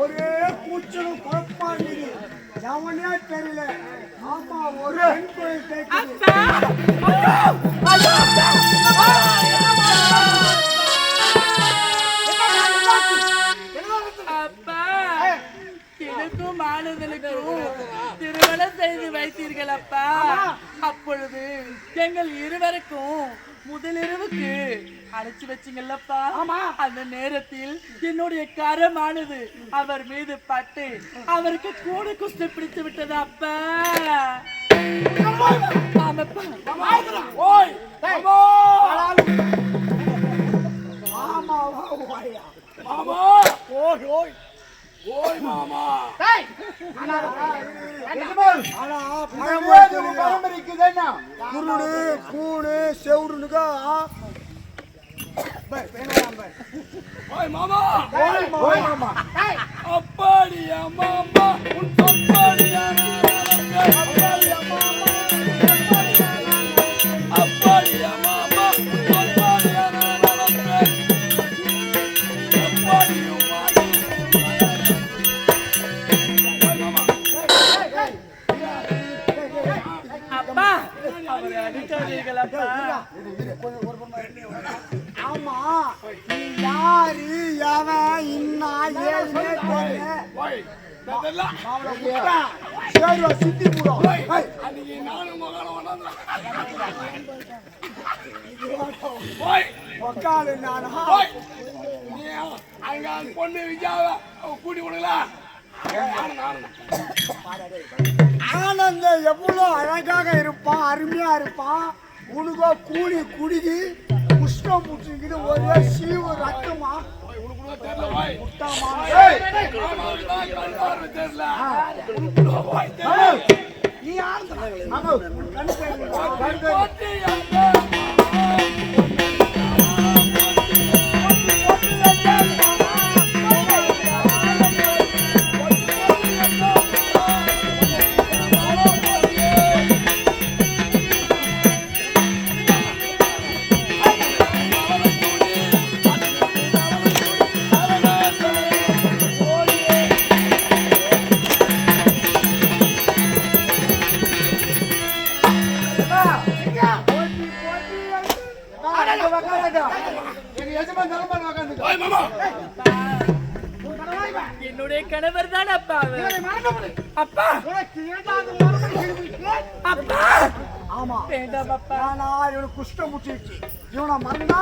ஒரே கூச்சலும் குழப்பமா இருக்குது. எவனே தெரியல. ஆமா ஒரு பெண் கோயில் கேட்குது அழைச்சு வச்சீங்கல்லப்பா. அந்த நேரத்தில் என்னுடைய கரமானது அவர் மீது பட்டு அவருக்கு கூட குஸ்தி பிடித்து விட்டது அப்பா. ஆமாவா ஓயா மாமா மாமா அப்பாடியா மாமா உன் அப்பாடியா மாமா அப்பாடியா மாமா அப்பாடியும் அப்பா அவரை அடிக்காதீர்கள் அப்பா ஆமா. நீ யாரு? எவன் இன்னா? ஏதுன்னே தெரியல. சேருவா சித்தி போடும் அன்னைக்கு நானும் மகனும் உக்காரு நானா? அங்க பொண்ணு விஜயாவ கூட்டி விடுங்களா ஆனந்த எவ்வளோ அழகாக இருப்பான் அருமையா இருப்பான் உனக்கோ கூலி குடிக்கி. புஷ்டம் புடிச்சிக்கிட்டு ஒரே சீவு ரத்தமா உனக்கு கூட என்னுடைய கணவர் தான் அப்பா. அப்பா அப்பா. இவனுக்கு குஷ்டம் முட்டிடுச்சு இவனை மறந்தா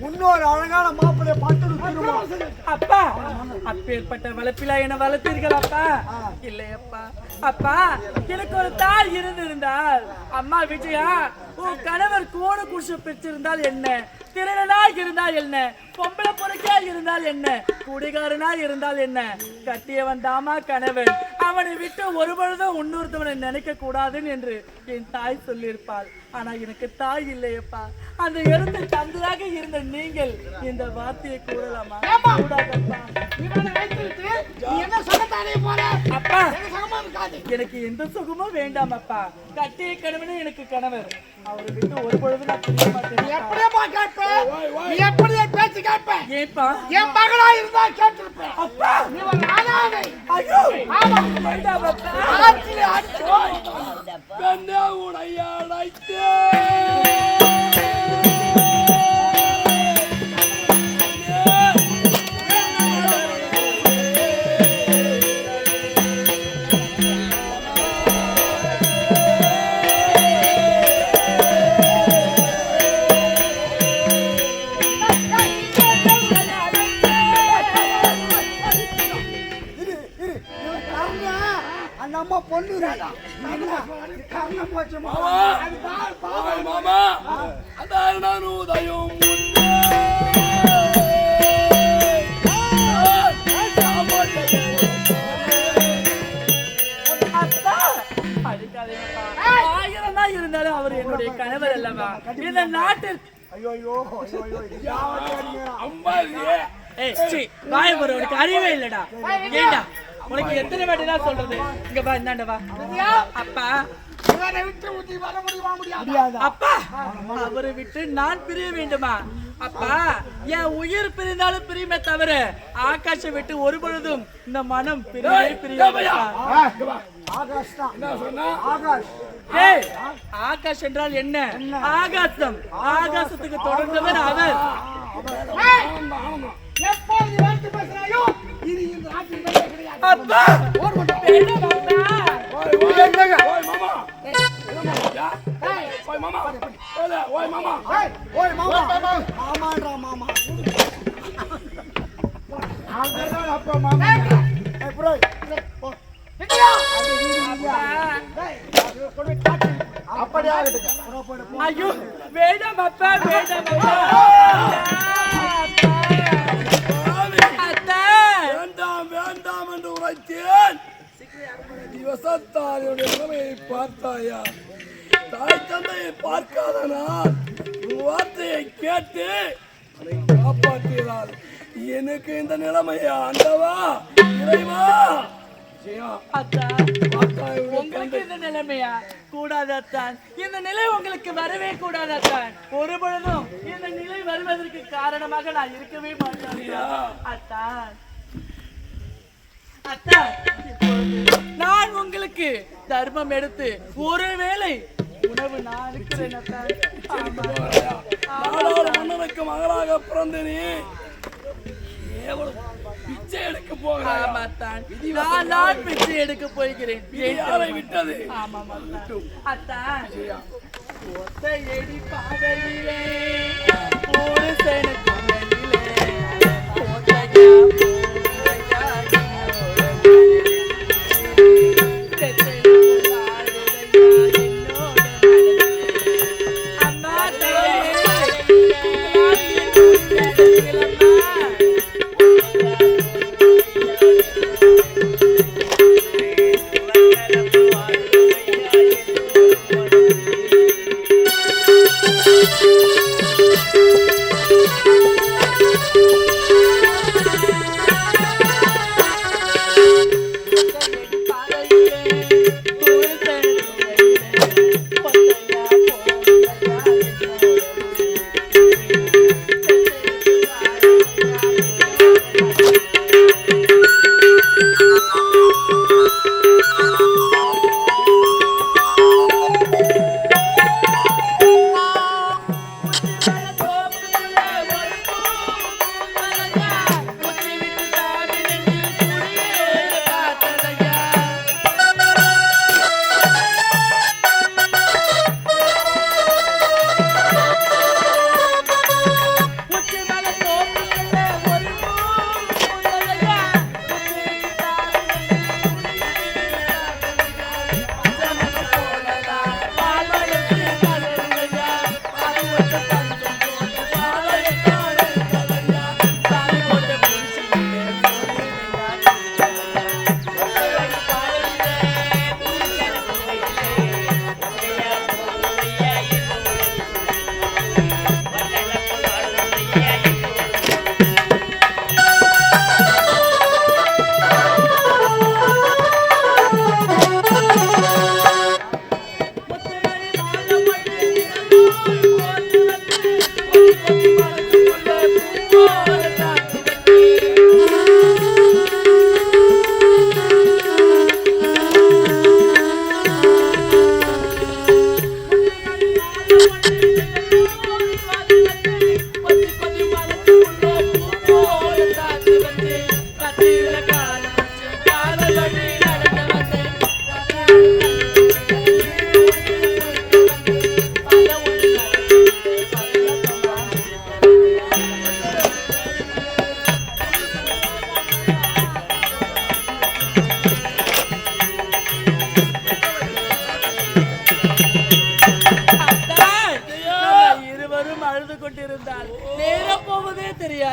முன்னொரு அழகான மாப்பிள்ளைய பார்த்து அப்பா அப்பேற்பட்ட வளர்ப்பிலா என்ன வளர்த்தீர்கள் அப்பா? இல்லை அப்பா. எனக்கு ஒரு தாய் இருந்திருந்தால் அம்மா விஜயா உன் கணவர் கோண குடிசை பெற்றிருந்தால் என்ன? திருடனா இருந்தால் என்ன? பொம்பளை பொறுக்கா இருந்தால் என்ன? குடிகாரனா இருந்தால் என்ன? கட்டியவன் தாமா கணவன்? அவனை விட்டு ஒரு பொழுதும் இன்னொருத்தவனை நினைக்க கூடாதுன்னு என்று என் தாய் சொல்லியிருப்பாள். ஆனா எனக்கு தாய் இல்லையப்பா. அந்த இடத்து தந்தையாக இருந்த நீங்கள் இந்த வார்த்தையை கூறலாமா? கூடாதப்பா. அப்பா எனக்கு எந்த சுகமும் வேண்டாம் அப்பா கட்டிய கணவனே எனக்கு கணவர். அவரை விட்டு ஒரு பொழுது நான் பிரிய மாட்டேன். ஏப்பா அப்பா! ஐயோ! வேண்டாம் அப்பா. பெண்ணே உடையாடைத்தே அந்த அம்மா பொண்ணு மாமா. அதான் நான் உதயம் ஆயிரம் தான் இருந்தாலும் அவர் என்னுடைய கணவர் அல்லவா? இந்த நாட்டில் அடிக்கிறா அம்பாதியே ஏய் சீ வாய போற உனக்கு அறிவே இல்லடா. ஏண்டா? உனக்கு எத்தனை வாட்டி தான் சொல்றது? இங்க வா இந்தாண்ட வா. அப்பா. அப்பா. அவரை விட்டு நான் பிரிய வேண்டுமா? அப்பா என் உயிர் பிரிந்தாலும் பிரியுமே தவிர ஆகாஷை விட்டு ஒரு பொழுதும் இந்த மனம் ஆகாஷ் ஏய் ஆகாஷ் என்றால் என்ன? ஆகாசம். ஆகாசத்துக்கு தொடர்ந்தவர் அவர். மாமா மாமான்றா மாமா அப்பா மாமா. ஐயோ வேண்டாம் அப்பா வேண்டாம் அப்பா நிலைமையை பார்த்தாயா? தாய் தந்தையை பார்க்காத நான் உன் வார்த்தையை கேட்டு அதை காப்பாற்றினார் எனக்கு இந்த நிலைமையை ஆண்டவா இறைவா! உங்களுக்கு இந்த நிலைமையா? கூடாதத்தான். இந்த நிலை உங்களுக்கு வரவே கூடாதத்தான். ஒரு பொழுதும் இந்த நிலை வருவதற்கு காரணமாக நான் இருக்கவே மாட்டேன். அத்தான் அத்தான் நான் உங்களுக்கு தர்மம் எடுத்து ஒருவேளை உணவு நான் இருக்கிறேன் மன்னனுக்கு மகளாக பிறந்த நீ பிச்சை எடுக்க ஆமாத்தான். நான் நான் பிச்சை எடுக்க போகிறேன். யாரை விட்டது? ஆமாம் அத்தான். ஒத்தையடி பாதையிலே ஒரு Música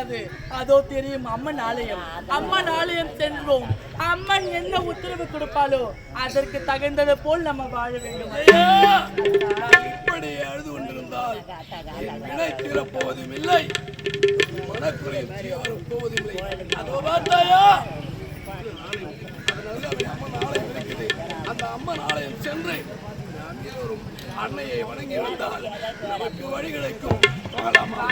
போவதே அதோ தெரியும் அம்மன் ஆலயம். அம்மன் ஆலயம் சென்றோம். அம்மன் என்ன உத்தரவு கொடுப்பாலோ அதற்கு தகுந்தது போல் நம்ம வாழ வேண்டும். இப்படி அழுது கொண்டிருந்தால் என் வினை தீரப்போவதும் இல்லை. போவதும் இல்லை. அதோ பார்த்தாயா? அம்மன் ஆலயம் இருக்குது. அந்த அம்மன் ஆலயம் சென்று நாம் அன்னையை வணங்கி வந்தால் நமக்கு வழி கிடைக்கும். போகலாமா